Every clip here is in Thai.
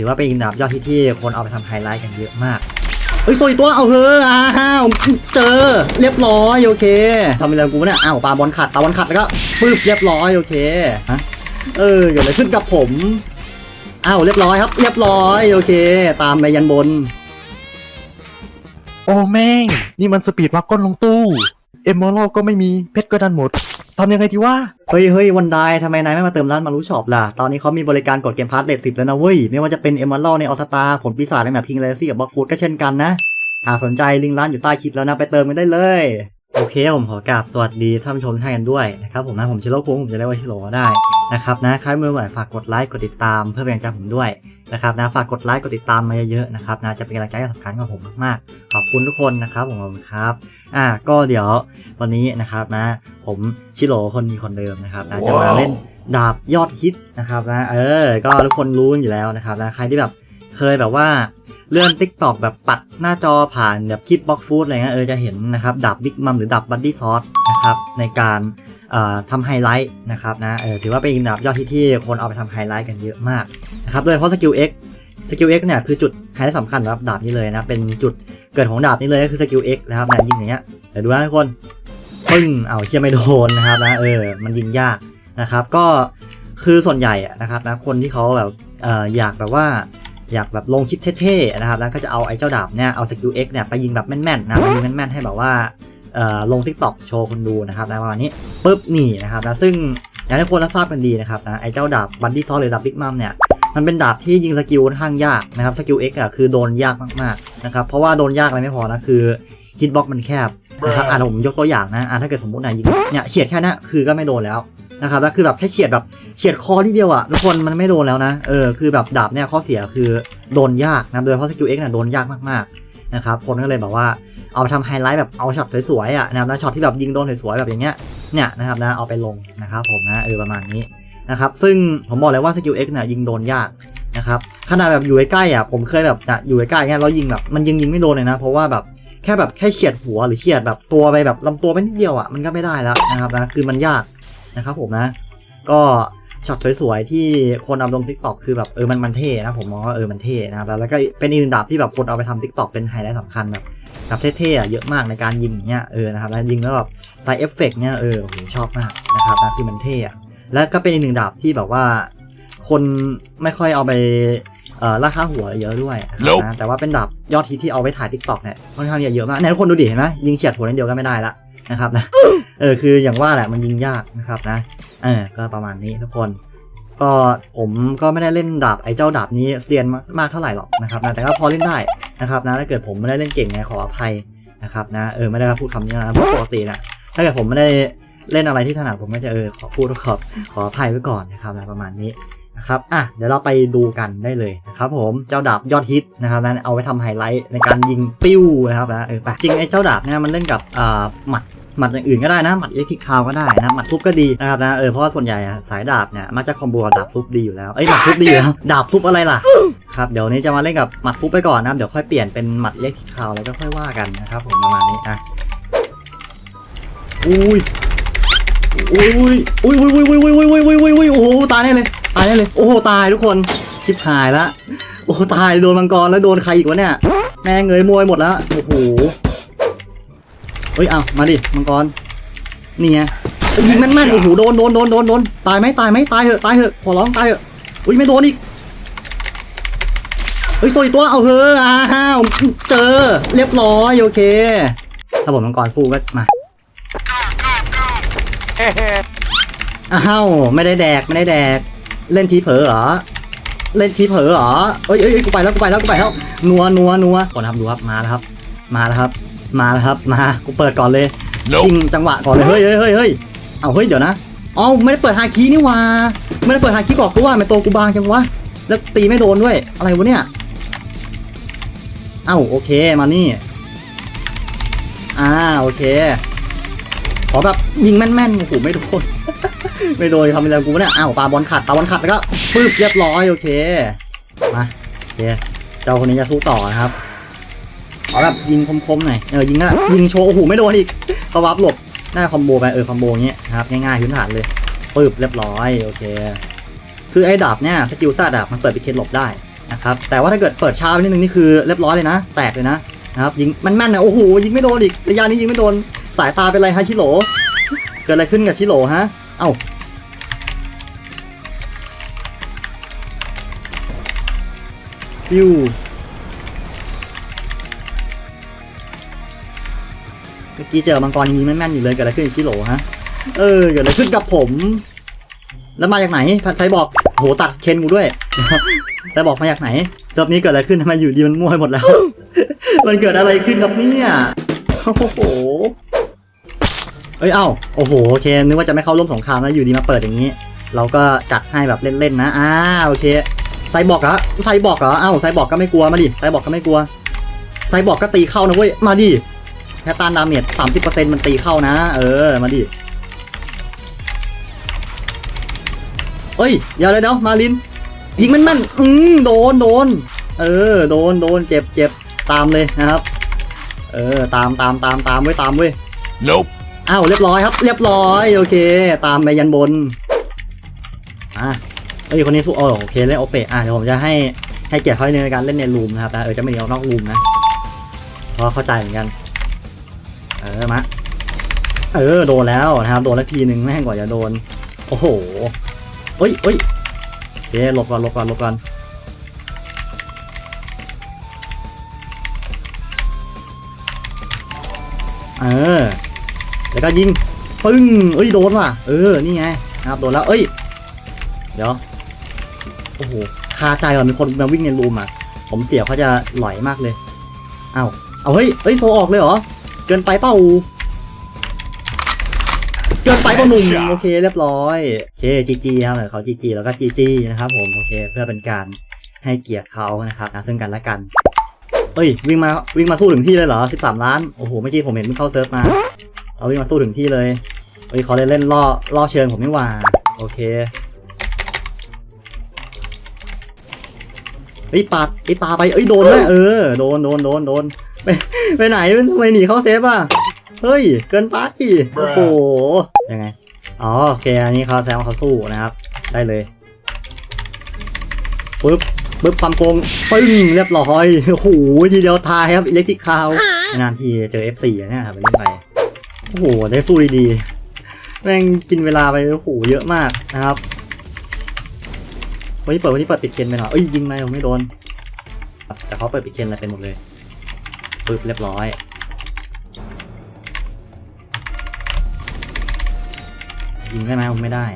ถือว่าเป็นอีกดาบยอดฮิตที่คนเอาไปทำไฮไลท์กันเยอะมากเอ้ยสวยตัวเอาเฮ้ออ้าวเจอเรียบร้อยโอเคทำอะไรกูเนี่ยอ้าวปาบอลขัดปลาบอลขัดแล้วก็ปึ๊บเรียบร้อยโอเคฮะเออเกิดอะไรขึ้นกับผมอ้าวเรียบร้อยครับ เรียบร้อยโอเค ตามไปยันบน โอ้แม่ง นี่มันสปีดวักก้นลงตู้ เอมมอลก็ไม่มีเพชรก็ดันหมดทำยังไงดีวะเฮ้ยเฮ้ยวันไดทำไมนายไม่มาเติมร้านมารู้ช็อปล่ะ ตอนนี้เขามีบริการกดเกมพาร์ทเลทสิบแล้วนะเว้ย ไม่ว่าจะเป็นเอม r ร l ในออสตาผลปีศาจในแบบพิงเลซี่กับบล็อกฟูดก็เช่นกันนะ หากสนใจลิงก์ร้านอยู่ใต้คลิปแล้วนะไปเติมกันได้เลย โอเคผมขอกราบสวัสดีท่านผู้ชมท่านกันด้วยนะครับผมนะผมชิโร่คุ้งผมจะเรียกว่าชิโร่ก็ได้นะครับนะใครมือใหม่ฝากกดไลค์กดติดตามเพื่อเป็นกำลังใจผมด้วยนะครับนะฝากกดไลค์กดติดตามมาเยอะๆนะครับนะจะเป็นกำลังใจสำคัญกับผมมากๆขอบคุณทุกคนนะครับผมขอบคุณครับอ่าก็เดี๋ยววันนี้นะครับนะ ผมชิโร่คนมีคนเดิมนะครับนะจะมาเล่นดาบยอดฮิตนะครับนะเออ ก็ทุกคนรู้อยู่แล้วนะครับนะใครที่แบบ เคยแบบว่าเลื่อนติ๊กตอกแบบปัดหน้าจอผ่านแบบคลิปบล็อกฟูดอะไรเงี้ยเออจะเห็นนะครับดาบบิ๊กมัมหรือดาบบัดดี้ซอสนะครับในการทำไฮไลท์นะครับนะเออถือว่าเป็นดาบยอดฮิตที่คนเอาไปทำไฮไลท์กันเยอะมากนะครับโดยเฉพาะสกิล X สกิล X เนี่ยคือจุดไฮไลท์สำคัญสำหรับดาบนี้เลยนะเป็นจุดเกิดของดาบนี้เลยก็คือสกิล X นะครับนะยิงอย่างเงี้ยเดี๋ยวดูนะทุกคนปึ้งเอาเชี่ยไม่โดนนะครับนะเออมันยิงยากนะครับก็คือส่วนใหญ่นะครับนะคนที่เขาแบบอออยากแบบว่า อยากแบบลงคลิปเท่ๆนะครับแล้วก็จะเอาไอ้เจ้าดาบเนี่ยเอาสกิล X เนี่ยไปยิงแบบแม่นๆนะไปยิงแม่นๆให้แบบว่าลง TikTok โชว์คนดูนะครับนะประมาณนี้ปุ๊บนี่นะครับนะซึ่งอย่างที่คนรับทราบกันดีนะครับนะไอ้เจ้าดาบบันดี้ซอสหรือดาบบิ๊กมัมเนี่ยมันเป็นดาบที่ยิงสกิลค่อนข้างยากนะครับสกิล X อะคือโดนยากมากๆนะครับเพราะว่าโดนยากอะไรไม่พอนะคือฮิตบ็อกมันแคบนะครับอ่าผมยกตัวอย่างนะอ่าถ้าเกิดสมมตินายยิงเนี่ยเฉียดแค่นี้คือก็ไม่โดนแล้ว นะครับแล้วคือแบบแค่เฉียดแบบเฉียดคอที่เดียวอะทุกคนมันไม่โดนแล้วนะเออคือแบบดาบเนี่ยข้อเสียคือโดนยากนะโดยเฉพาะสกิลเอ็กซ์เนี่ยโดนยากมากๆนะครับคนก็เลยแบบว่าเอาไปทำไฮไลท์แบบเอาช็อตสวยๆอะนะครับช็อตที่แบบยิงโดนสวยๆแบบอย่างเงี้ยเนี่ยนะครับนะเอาไปลงนะครับผมนะเออประมาณนี้นะครับซึ่งผมบอกเลยว่าสกิลเอ็กซ์เนี่ยยิงโดนยากนะครับขนาดแบบอยู่ใกล้ๆอะผมเคยแบบจะอยู่ใกล้ๆเงี้ยแล้วยิงแบบมันยิงยิงไม่โดนเลยนะ เพราะว่าแบบแค่แบบแค่เฉียดหัวหรือเฉียดแบบตัวไปแบบลำตัวไปนิดเดียวอะมันก็ไม่ได้แล้วนะครับนะคือมันยาก นะครับผมนะ ก็ช็อตสวยๆที่คนเอาลงทิกตอกคือแบบเออมันมันเท่นะผมมองว่าเออมันเท่นะครับแล้วแล้วก็เป็นอีกหนึ่งดาบที่แบบคนเอาไปทำทิกตอกเป็นไฮไลท์สำคัญแบบแบบเท่ๆอะเยอะมากในการยิงอย่างเงี้ยเออนะครับแล้วยิงแล้วแบบใส่เอฟเฟกต์เนี่ยเออผมชอบมากนะครับนะคือมันเท่อะแล้วก็เป็นอีกหนึ่งดาบที่แบบว่า คนไม่ค่อยเอาไปเอ่อราคาหัวเยอะด้วยนะครับนะแต่ว่าเป็นดาบยอดฮิตที่เอาไปถ่ายทิกตอกเนี่ยค่อนข้างจะเยอะมากเนี่ยทุกคนดูดิเห็นไหมยิงเฉียดหัวนิดเดียวก็ไม่ได้ละ นะครับนะเออคืออย่างว่าแหละมันยิงยากนะครับนะเออก็ประมาณนี้ทุกคน ก็ผมก็ไม่ได้เล่นดาบไอ้เจ้าดาบนี้เซียนมากเท่าไหร่หรอกนะครับนะแต่ก็พอเล่นได้นะครับนะถ้าเกิดผมไม่ได้เล่นเก่งไงขออภัยนะครับนะเออไม่ได้พูดคำนี้นะเพราะปกตินะถ้าเกิดผมไม่ได้เล่นอะไรที่ถนัดผมก็จะเออขอพูดขอขออภัยไว้ก่อนนะครับนะประมาณนี้นะครับอะเดี๋ยวเราไปดูกันได้เลยนะครับผมเจ้าดาบยอดฮิตนะครับนั้นเอาไว้ทำไฮไลท์ในการยิงปิ้วนะครับนะเออไปจริงไอ้เจ้าดาบเนี่ยมันเล่นกับอ่าหมัด หมัดอย่างอื่นก็ได้นะหมัดอิเล็กทริกคาวก็ได้นะหมัดซุปก็ดีนะครับนะเออเพราะว่าส่วนใหญ่อะสายดาบเนี่ยมักจะคอมโบกับดาบซุปดีอยู่แล้วเอ้ยหมัดซุปดีอยู่แล้วดาบซุปอะไรล่ะครับเดี๋ยวนี้จะมาเล่นกับหมัดซุปไปก่อนนะครับเดี๋ยวค่อยเปลี่ยนเป็นหมัดอิเล็กทริกคาวแล้วก็ค่อยว่ากันนะครับผมประมาณนี้อะอุ้ยอุ้ยอุ้ยอุ้ยอุ้ยอุ้ยอุ้ยอุ้ยอุ้ยอุ้ยอุ้ยอุ้ยโอ้โหตายแน่เลยตายได้เลยโอ้โหตายทุกคนชิบหายละโอ้ตายโดนมังกรแล้วโดนใครอีกวะเนี่ยแม่งเงยมวยหมดแล้วโอ้โห เฮ้ยเอามาดิมังกรนี่ไงยิงแม่นๆโอ้โหโดนโดนโดนโดนโดนตายไหมตายไหมตายเหอะตายเหอะขอร้องตายเหอะอุ้ยไม่โดนอีกเฮ้ยโซยตัวเอาเฮ้ออ้าวเจอ เรียบร้อยโอเค ถ้าผมมังกรฟูก็มาอ้าวไม่ได้แดกไม่ได้แดก เล่นทีเผลอเหรอเล่นทีเผลอเหรอเอ้ยเอ้ยกูไปแล้วกูไปแล้วกูไปแล้วนัวนัวนัวก่อนนะครับดูครับมาแล้วครับ มาแล้วครับ มาแล้วครับมากูเปิดก่อนเลยยิงจังหวะก่อนเลยเฮ้ยเฮ้ยเฮ้ยเฮ้ยเอาเฮ้ยเดี๋ยวนะอ๋อไม่ได้เปิดฮาคีนี่หว่าไม่ได้เปิดฮาคีก่อนกูว่ามันตัวกูบางจังวะแล้วตีไม่โดนด้วยอะไรวะเนี่ยเอ้าโอเคมานี่อ่าโอเคขอแบบยิงแม่นๆโอ้โหไม่โดนไม่โดนทำอะไรกูเนี่ยอ้าวปาบอลขัดปาบอลขัดแล้วก็ปึ๊บเรียบร้อยโอเคมาโอเคเจ้าคนนี้จะสู้ต่อนะครับ ขอแบบยิงคมๆหน่อยเออยิงอะยิงโชว์โอ้โหไม่โดนอีกตวับหลบหน้าคอมโบไปเออคอมโบเงี้ยครับง่ายๆพื้นฐานเลยปึ๊บเรียบร้อยโอเค คือไอ้ดาบเนี่ยสกิลซ่าดาบมันเปิดไปเคสหลบได้นะครับแต่ว่าถ้าเกิดเปิดช้าไปนิดนึงนี่คือเรียบร้อยเลยนะ แตกเลยนะนะครับยิงมันแม่นนะโอ้โหยิงไม่โดนอีกระยะนี้ยิงไม่โดนสายตาเป็นไรฮะชิโหลเกิดอะไรขึ้นกับชิโหลฮะเอ้าฟิ กี้เจอมังกรยิงไม่แม่นอยู่เลยเกิดอะไรขึ้นกับชิโหลฮะ เออเกิดอะไรขึ้นกับผม แล้วมาจากไหนไซบอกโหตัดเคนกูด้วยแต่บอกมาจากไหนเซิร์ฟนี้เกิดอะไรขึ้นทำไมอยู่ดีมันมั่วไปหมดแล้ว มันเกิดอะไรขึ้นครับเนี่ยโอ้โหเอ้ยเอ้าโอ้โหโอเคนึกว่าจะไม่เข้าร่วมสงครามแล้วอยู่ดีมาเปิดอย่างนี้ เราก็จัดให้แบบเล่นๆนะอ่าโอเคไซบอกเหรอไซบอกเหรอเอ้าไซบอกก็ไม่กลัวมาดิไซบอกก็ไม่กลัวไซบอกก็ตีเข้านะเว้ยมาดิ แค่ต้านดาเมจสามสิบเปอร์เซ็นต์มันตีเข้านะ เออ มาดิเอ้ยเดี๋ยวเดี๋ยวเดี๋ยวมาลิน ยิงมันมันๆอืมโดนโดน เออ โดนโดนเจ็บเจ็บตามเลยนะครับ เออ ตามตามตามตามไว้ตามเว้ย Nope. อ้าวเรียบร้อยครับ เรียบร้อยโอเค ตามไปยันบนอะเอ้ยคนนี้สู้อ๋อโอเคเล่นโอเปะอะเดี๋ยวผมจะให้ให้เกียรติเขาในการเล่นในรูมนะครับนะเออจะไม่เอานอกรูมนะเพราะเข้าใจเหมือนกัน เออมาเออโดนแล้วนะครับโดนแล้วทีนึงแม่งกว่าจะโดน โอ้โหเอ้ยเอ้ยโอเคหลบก่อนหลบก่อนหลบก่อนเออแล้วก็ยิงปึ้งเอ้ยโดนว่ะเออนี่ไงนะครับโดนแล้วเอ้ยเดี๋ยวโอ้โหคาใจก่อนมีคนมาวิ่งในรูมอะผมเสียเขาจะหลอยมากเลยเอ้าเอาเฮ้ยเฮ้ยโซออกเลยเหรอ เกินไปเปล่าเกินไปเปล่าหนุ่มโอเคเรียบร้อยโอเคจีจีครับเดี๋ยวเขาจีจีแล้วก็จีจีนะครับผมโอเค เพื่อเป็นการให้เกียรติเขานะครับนะซึ่งกันและกันเอ้ยวิ่งมาวิ่งมาสู้ถึงที่เลยเหรอ13ล้านโอ้โหเมื่อกี้ผมเห็นมึงเข้าเซิร์ฟมาเอาวิ่งมาสู้ถึงที่เลยเฮ้ยเขาเล่นเล่นล่อล่อเชิงผมไม่ว่าโอเคเฮ้ยปาดไอ้ยปาไปเอ้ยโดนไหมเออโดนโดนโดนโดน ไปไปไหนทำไมหนีเข้าเซฟอะ เฮ้ย เกินไป โอ้โห ยังไง อ๋อโอเค อันนี้เขาแซวาเขาสู้นะครับ ได้เลย ปึ๊บ ปึ๊บ ความโกง ปึ้ง เรียบร้อย โอ้โห ทีเดียวทายครับ อิเล็กทริกคาวนานทีเจอ F4 อะเนี่ยครับไปเล่นไป โอ้โห ได้สู้ดีๆ แม่งกินเวลาไป โอ้โห เยอะมากนะครับ วันนี้เปิดวันนี้เปิดปิดเคนไปหน่อยเอ้ยยิงไหมผมไม่โดน แต่เขาเปิดปิดเคนอะไรเป็นหมดเลย ปึ๊บเรียบร้อยยิงได้ไหมผมไม่ได้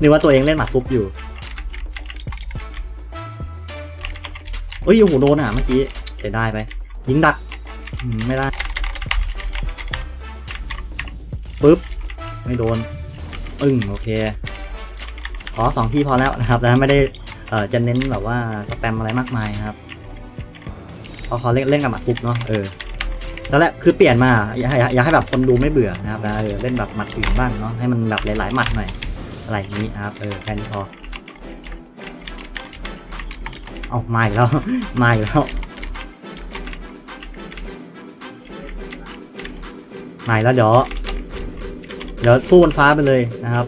นึกว่าตัวเองเล่นหมากฟุบอยู่เอ้ยโอ้โหโดนอะเมื่อกี้เสียได้ไป ยิงดักไม่ได้ปึ๊บ ไม่โดน อึ้งโอเค ขอสองที่พอแล้วนะครับแล้วไม่ได้ เออจะเน้นแบบว่าสแปมอะไรมากมายนะครับเพราะเขาเล่นเล่นกับหมัดฟุบเนาะเออแล้วแหละคือเปลี่ยนมาอยากให้อยากให้แบบคนดูไม่เบื่อนะครับเออเล่นแบบหมัดอื่นบ้างเนาะให้มันแบบหลายๆหมัดหน่อยอะไรนี้นะครับเออแค่นี้พอเอามาอีกแล้วมาอีกแล้วมาอีกแล้วเดี๋ยวเดี๋ยวสู้บนฟ้าไปเลยนะครับ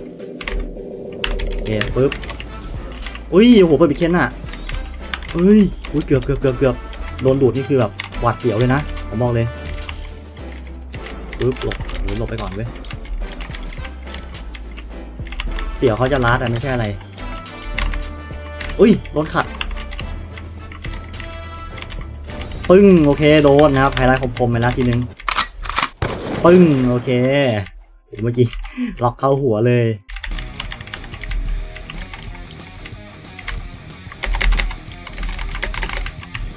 โอเคปึ๊บ อุ้ยโอ้โหเปิดปิเคนอะเฮ้ยอุ้ยเกือบเกือบเกือบเกือบโดนดูดนี่คือแบบหวาดเสียวเลยนะผมบอกเลยปึ๊บหลบหลบไปก่อนเว้ยเสียวเขาจะลัดอะไม่ใช่อะไรอุ้ยโดนขัดปึ้งโอเคโดนนะครับไฮไลท์คมๆไปแล้วทีนึงปึ้งโอเคเมื่อกี้ล็อกเข้าหัวเลย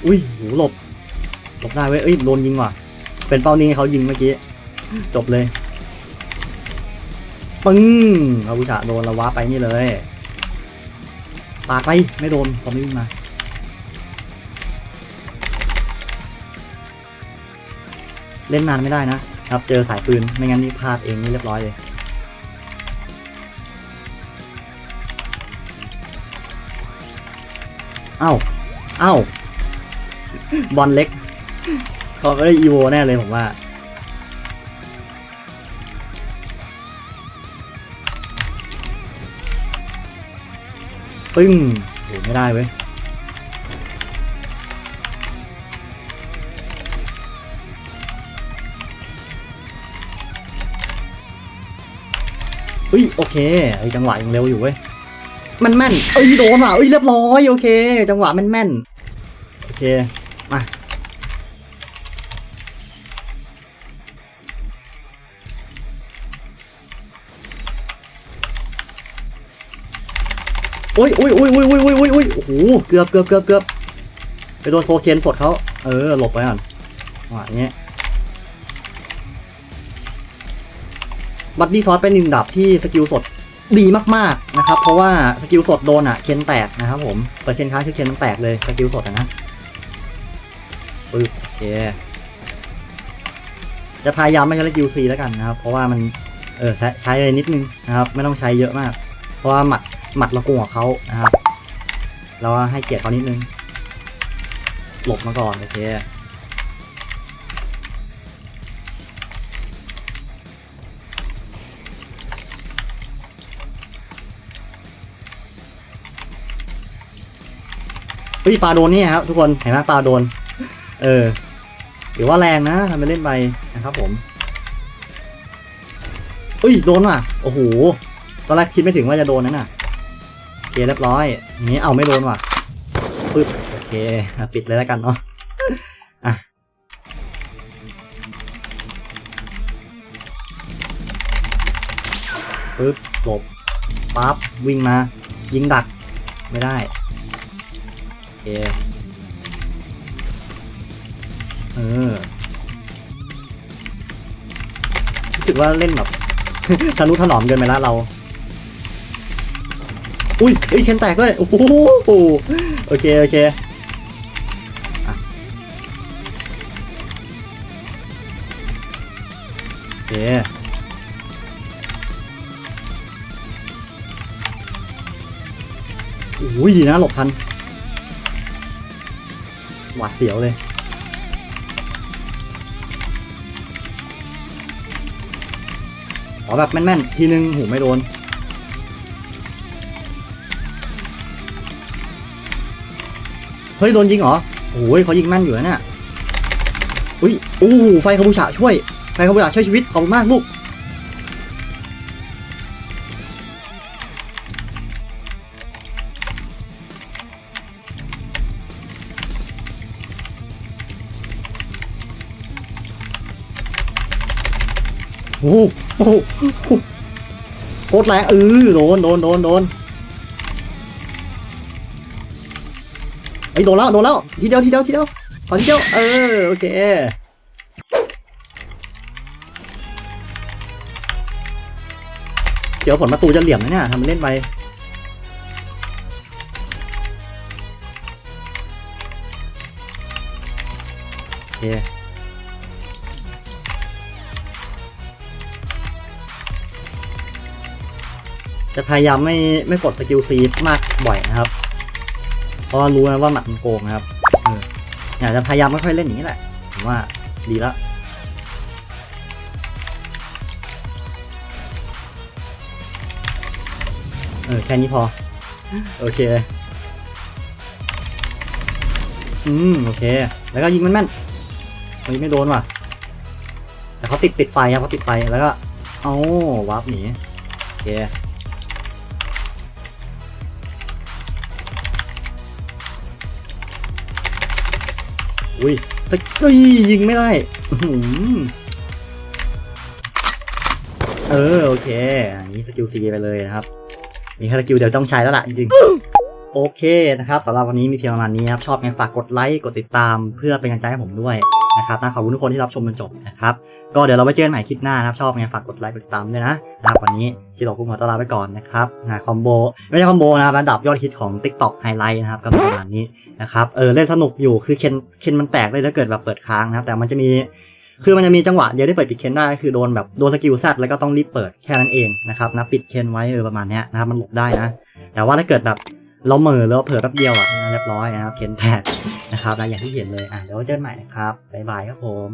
อุ้ยโหหลบ หลบได้เว้ยเอ้ยโดนยิงว่ะ เป็นเป้านิ่งให้เขายิงเมื่อกี้ จบเลยปึ้งอาวุธะโดนละวะไปนี่เลยปาดไปไม่โดนพอไม่วิ่งมาเล่นนานไม่ได้นะครับ เจอสายปืน ไม่งั้นนี่พลาดเองนี่เรียบร้อยเลย เอ้า เอ้า บอลเล็กเขาไม่ได้อีโวแน่เลยผมว่า ปึ้งโอ้ไม่ได้เว้ยเอ้ยโอเคไอ้จังหวะยังเร็วอยู่เว้ยมันแม่นเอ้ยโดนว่ะเอ้ยเรียบร้อยโอเค จังหวะแม่นแม่นๆโอเค มาโอ้ยโอ้ยโอ้ยโอ้ยโอ้ยโอ้ยโอ้ยโอ้ยโอ้โหเกือบเกือบเกือบเกือบไปโดนโซเคนสดเขาเออ หลบไปก่อนจังหวะนี้ยบัดดี้ซอสเป็นหนึ่งดาบที่สกิลสดดีมากๆนะครับ เพราะว่าสกิลสดโดนอะเคนแตกนะครับผมเปิดเคนค้างคือเคนมันแตกเลยสกิลสดอะนะ ปึ๊บโอเคจะพยายามไม่ใช้สกิลซีแล้วกันนะครับ เพราะว่ามันเออใช้ใช้เลยนิดนึงนะครับ ไม่ต้องใช้เยอะมาก เพราะว่าหมัดหมัดเราโกงกับเขานะครับ เราให้เกียรติเขานิดนึง หลบมาก่อนโอเคเฮ้ยปลาโดนนี่ครับทุกคนเห็นไหมปลาโดน เออถือว่าแรงนะทำไปเล่นไปนะครับผมเฮ้ยโดนว่ะโอ้โหตอนแรกคิดไม่ถึงว่าจะโดนนั่นน่ะโอเคเรียบร้อยนี้เอาไม่โดนว่ะปึ๊บโอเคปิดเลยแล้วกันเนาะอะปึ๊บหลบปั๊บวิ่งมา ยิงดักไม่ได้โอเค เออรู้สึกว่าเล่นแบบ ทะนุถนอมเกินไปแล้วเรา อุ้ยเอ้ยเคนแตกด้วยโอ้โหโอเค โอเคโอเคอุ้ยดีนะหลบทันหวาดเสียวเลย อแบบแม่นๆ ทีนึงหูไม่โดน เฮ้ย โดนยิงเหรอโอ้ยเขายิงแม่นอยู่นะเนี่ยอุ้ยโอ้โหไฟคาบูชาช่วย ไฟคาบูชาช่วยชีวิตขอบคุณมากลูกโอ้ อ้โหโคตรแรงเออโดนโดนโดนโดนไอ้โดนแล้วโดนแล้วทีเดียวทีเดียวทีเดียวขอทีเดียวเออโอเคเดี๋ยวผลประตูจะเหลี่ยมนะเนี่ยทำมันเล่นไปโอเค จะพยายามไม่ไม่กดสกิลซีมากบ่อยนะครับ เพราะว่ารู้นะว่าหมัดมันโกงนะครับเอยากจะพยายามไม่ค่อยเล่นอย่างนี้แหละผมว่าดีล้วเออแค่นี้พอ โอเค อืม โอเค แล้วก็ยิงมันแม่นเฮ้ยไม่โดนว่ะ แต่เขาติดติดไฟครับเขาติดไฟแล้วก็ เอาวาร์ปหนีโอเค อุ้ยสกเอ้ยยิงไม่ได้เออโอเคอันนี้สกิลซีไปเลยนะครับ มีแค่สกิลเดี๋ยวต้องใช้แล้วล่ะจริงๆโอเคนะครับสำหรับวันนี้มีเพียงประมาณนี้ครับ ชอบไงฝากกดไลค์ กดติดตามเพื่อเป็นกำลังใจให้ผมด้วย นะครับนะขอบคุณทุกคนที่รับชมจนจบนะครับก็เดี๋ยวเราไว้เจอกันใหม่คลิปหน้านะครับชอบไงฝากกดไลค์กดติดตามด้วยนะนะครับวันนี้ชิโร่กุ้งขอต้อนรับไปก่อนนะครับนะคอมโบไม่ใช่คอมโบนะครับระดับยอดฮิตของ TikTok ไฮไลท์นะครับก็ประมาณนี้นะครับเออเล่นสนุกอยู่คือเคนเคนมันแตกเลยถ้าเกิดแบบเปิดค้างนะครับแต่มันจะมีคือมันจะมีจังหวะเดียวที่เปิดปิดเคนได้คือโดนแบบโดนสกิลแซดแล้วก็ต้องรีบเปิดแค่นั้นเองนะครับนะปิดเคนไว้เออประมาณนี้นะครับมันหลบได้นะแต่ว่าถ้าเกิดแบบ เราเหม่อแล้วเผลอแป๊บเดียวอะเรียบร้อยนะครับเขียนแตกนะครับนะอย่างที่เห็นเลยอะเดี๋ยวเจอกันใหม่นะครับบ๊ายบายครับผม